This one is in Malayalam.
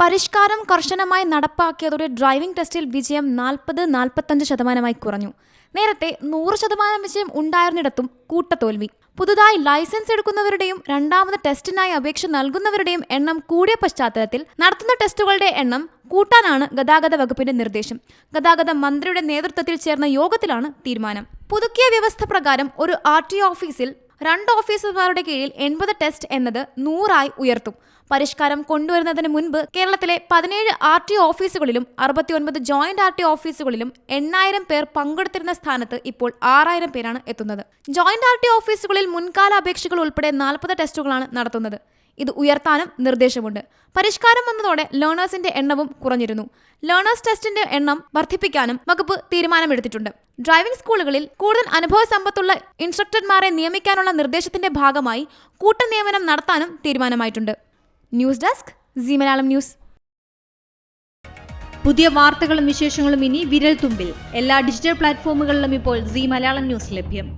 പരിഷ്കാരം കർശനമായി നടപ്പാക്കിയതോടെ ഡ്രൈവിംഗ് ടെസ്റ്റിൽ വിജയം നാൽപ്പത് നാൽപ്പത്തഞ്ച് ശതമാനമായി കുറഞ്ഞു. നേരത്തെ നൂറ് ശതമാനം വിജയം ഉണ്ടായിരുന്നിടത്തും കൂട്ടത്തോൽവി പുതുതായി ലൈസൻസ് എടുക്കുന്നവരുടെയും രണ്ടാമത് ടെസ്റ്റിനായി അപേക്ഷ നൽകുന്നവരുടെയും എണ്ണം കൂടിയ പശ്ചാത്തലത്തിൽ നടത്തുന്ന ടെസ്റ്റുകളുടെ എണ്ണം കൂട്ടാനാണ് ഗതാഗത വകുപ്പിന്റെ നിർദ്ദേശം. ഗതാഗത മന്ത്രിയുടെ നേതൃത്വത്തിൽ ചേർന്ന യോഗത്തിലാണ് തീരുമാനം. പുതുക്കിയ വ്യവസ്ഥ പ്രകാരം ഒരു ആർ ടി ഓഫീസിൽ രണ്ട് ഓഫീസർമാരുടെ കീഴിൽ എൺപത് ടെസ്റ്റ് എന്നത് നൂറായി ഉയർത്തും. പരിഷ്കാരം കൊണ്ടുവരുന്നതിന് മുൻപ് കേരളത്തിലെ പതിനേഴ് ആർ ടി ഓഫീസുകളിലും അറുപത്തിയൊൻപത് ജോയിന്റ് ആർ ടി ഓഫീസുകളിലും എണ്ണായിരം പേർ പങ്കെടുത്തിരുന്ന സ്ഥാനത്ത് ഇപ്പോൾ ആറായിരം പേരാണ് എത്തുന്നത്. ജോയിന്റ് ആർ ടി ഓഫീസുകളിൽ മുൻകാല അപേക്ഷകൾ ഉൾപ്പെടെ നാൽപ്പത് ടെസ്റ്റുകളാണ് നടത്തുന്നത്. ഇത് ഉയർത്താനും നിർദ്ദേശമുണ്ട്. പരിഷ്കാരം വന്നതോടെ ലേണേഴ്സിന്റെ എണ്ണവും കുറഞ്ഞിരുന്നു. ലേണേഴ്സ് ടെസ്റ്റിന്റെ എണ്ണം വർദ്ധിപ്പിക്കാനും വകുപ്പ് തീരുമാനമെടുത്തിട്ടുണ്ട്. ഡ്രൈവിംഗ് സ്കൂളുകളിൽ കൂടുതൽ അനുഭവ സമ്പത്തുള്ള ഇൻസ്ട്രക്ടർമാരെ നിയമിക്കാനുള്ള നിർദ്ദേശത്തിന്റെ ഭാഗമായി കൂട്ടനിയമനം നടത്താനും തീരുമാനമായിട്ടുണ്ട്. News desk Zee Malayalam news. പുതിയ വാർത്തകളും വിശേഷങ്ങളും ഇനി വിരൽ തുമ്പിൽ എല്ലാ ഡിജിറ്റൽ പ്ലാറ്റ്ഫോമുകളിലും ഇപ്പോൾ സി മലയാളം ന്യൂസ് ലഭ്യം.